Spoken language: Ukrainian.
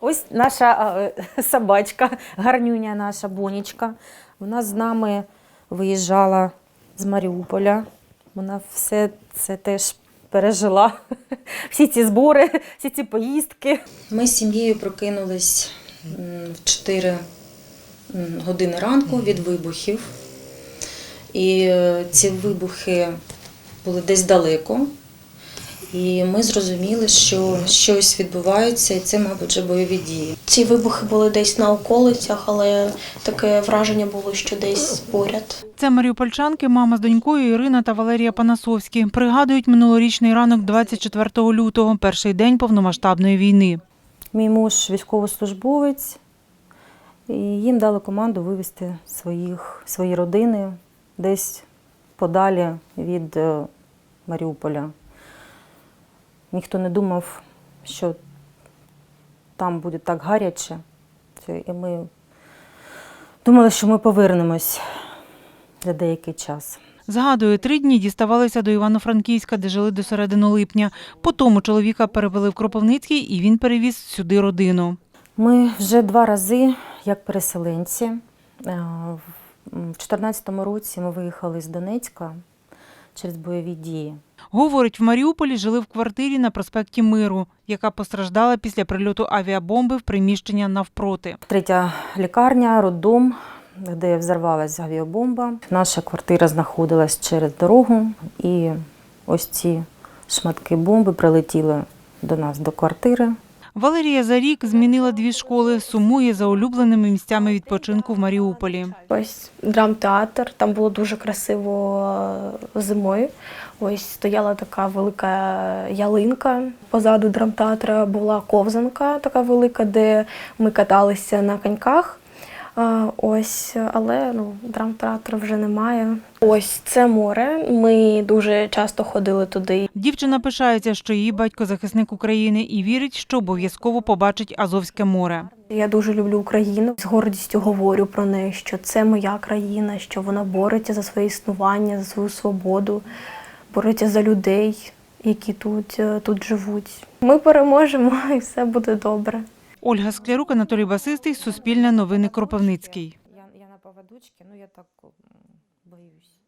Ось наша е, собачка, гарнюня наша бонечка. Вона з нами виїжджала з Маріуполя. Вона все це теж пережила. Всі ці збори, всі ці поїздки. Ми з сім'єю прокинулись в 4 години ранку від вибухів. І е, ці вибухи були десь далеко. І ми зрозуміли, що щось відбувається, і це, мабуть, вже бойові дії. Ці вибухи були десь на околицях, але таке враження було, що десь поряд. Це маріупольчанки, мама з донькою Ірина та Валерія Панасовські. Пригадують минулорічний ранок 24 лютого, перший день повномасштабної війни. Мій муж військовослужбовець, і їм дали команду вивезти своїх, свої родини десь подалі від е, Маріуполя. Ніхто не думав, що там буде так гаряче. І ми думали, що ми повернемось за деякий час. Згадує, три дні діставалися до Івано-Франківська, де жили до середини липня. Потім чоловіка перевели в Кропивницький, і він перевіз сюди родину. Ми вже два рази, як переселенці. Е, В 2014 році ми виїхали з Донецька через бойові дії. Говорить, в Маріуполі жили в квартирі на проспекті Миру, яка постраждала після прильоту авіабомби в приміщення навпроти. Третя лікарня, роддом, де взорвалася авіабомба. Наша квартира знаходилась через дорогу, і ось ці шматки бомби прилетіли до нас до квартири. Валерія за рік змінила дві школи, сумує за улюбленими місцями відпочинку в Маріуполі. Ось драмтеатр, там було дуже красиво е, зимою. Ось стояла така велика ялинка. Позаду драмтеатра була ковзанка така велика, де ми каталися на коньках. Ось, але ну, драмтеатру вже немає. Ось це море. Ми дуже часто ходили туди. Дівчина пишається, що її батько захисник України і вірить, що обов'язково побачить Азовське море. Я дуже люблю Україну. З гордістю говорю про неї, що це моя країна, що вона бореться за своє існування, за свою свободу, бореться за людей, які тут, е, тут живуть. Ми переможемо і все буде добре. Ольга Склярук, Анатолій Басистий, Суспільне новини Кропивницький. Я, я на поводочці, ну я так боюсь.